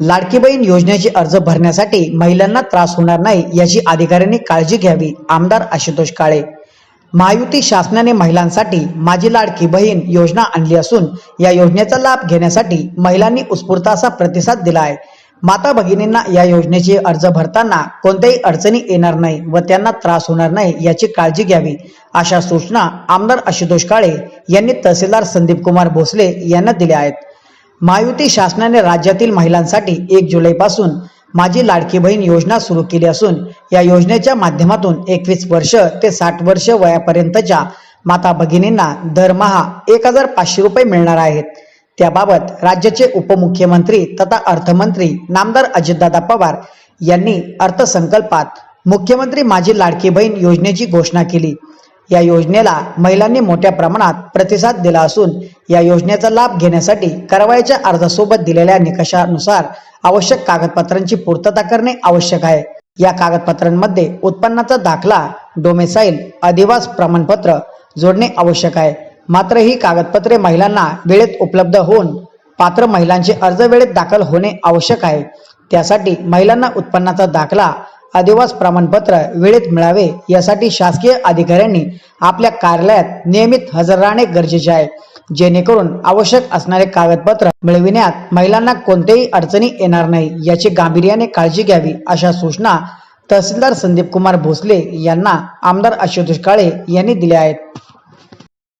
लाडकी बहीण योजनेचे अर्ज भरण्यासाठी महिलांना त्रास होणार नाही याची अधिकाऱ्यांनी काळजी घ्यावी आमदार आशुतोष काळे. महायुती शासनाने महिलांसाठी माझी लाडकी बहीण योजना आणली असून या योजनेचा लाभ घेण्यासाठी महिलांनी उत्स्फूर्त असा प्रतिसाद दिला आहे माता भगिनींना या योजनेचे अर्ज भरताना कोणत्याही अडचणी येणार नाही व त्यांना त्रास होणार नाही याची काळजी घ्यावी अशा सूचना आमदार आशुतोष काळे यांनी तहसीलदार संदीप कुमार भोसले यांना दिल्या आहेत. महायुती शासनाने राज्यातील महिलांसाठी एक जुलैपासून माझी लाडकी बहीण योजना सुरू केली असून या योजनेच्या माध्यमातून एकवीस वर्ष ते साठ वर्ष वयापर्यंतच्या माता भगिनींना दरमहा एक हजार पाचशे रुपये मिळणार आहेत. त्याबाबत राज्याचे उपमुख्यमंत्री तथा अर्थमंत्री नामदार अजितदादा पवार यांनी अर्थसंकल्पात मुख्यमंत्री माझी लाडकी बहीण योजनेची घोषणा केली. या योजनेला महिलांनी मोठ्या प्रमाणात प्रतिसाद दिला असून या योजनेचा लाभ घेण्यासाठी कारवाईच्या अर्जासोबत दिलेल्या निकषानुसार आवश्यक कागदपत्रांची पूर्तता करणे आवश्यक आहे. या कागदपत्रांमध्ये उत्पन्नाचा दाखला डोमेसाईल अधिवास प्रमाणपत्र जोडणे आवश्यक आहे. मात्र ही कागदपत्रे महिलांना वेळेत उपलब्ध होऊन पात्र महिलांचे अर्ज वेळेत दाखल होणे आवश्यक आहे. त्यासाठी महिलांना उत्पन्नाचा दाखला अधिवास प्रमाणपत्र वेळेत मिळावे यासाठी शासकीय अधिकाऱ्यांनी आपल्या कार्यालयात नियमित हजर राहणे गरजेचे आहे. जेणेकरून आवश्यक असणारे कागदपत्र मिळविण्यात महिलांना कोणत्याही अडचणी येणार नाही याची गांभीर्याने काळजी घ्यावी अशा सूचना तहसीलदार संदीप कुमार भोसले यांना आमदार आशुतोष काळे यांनी दिल्या आहेत.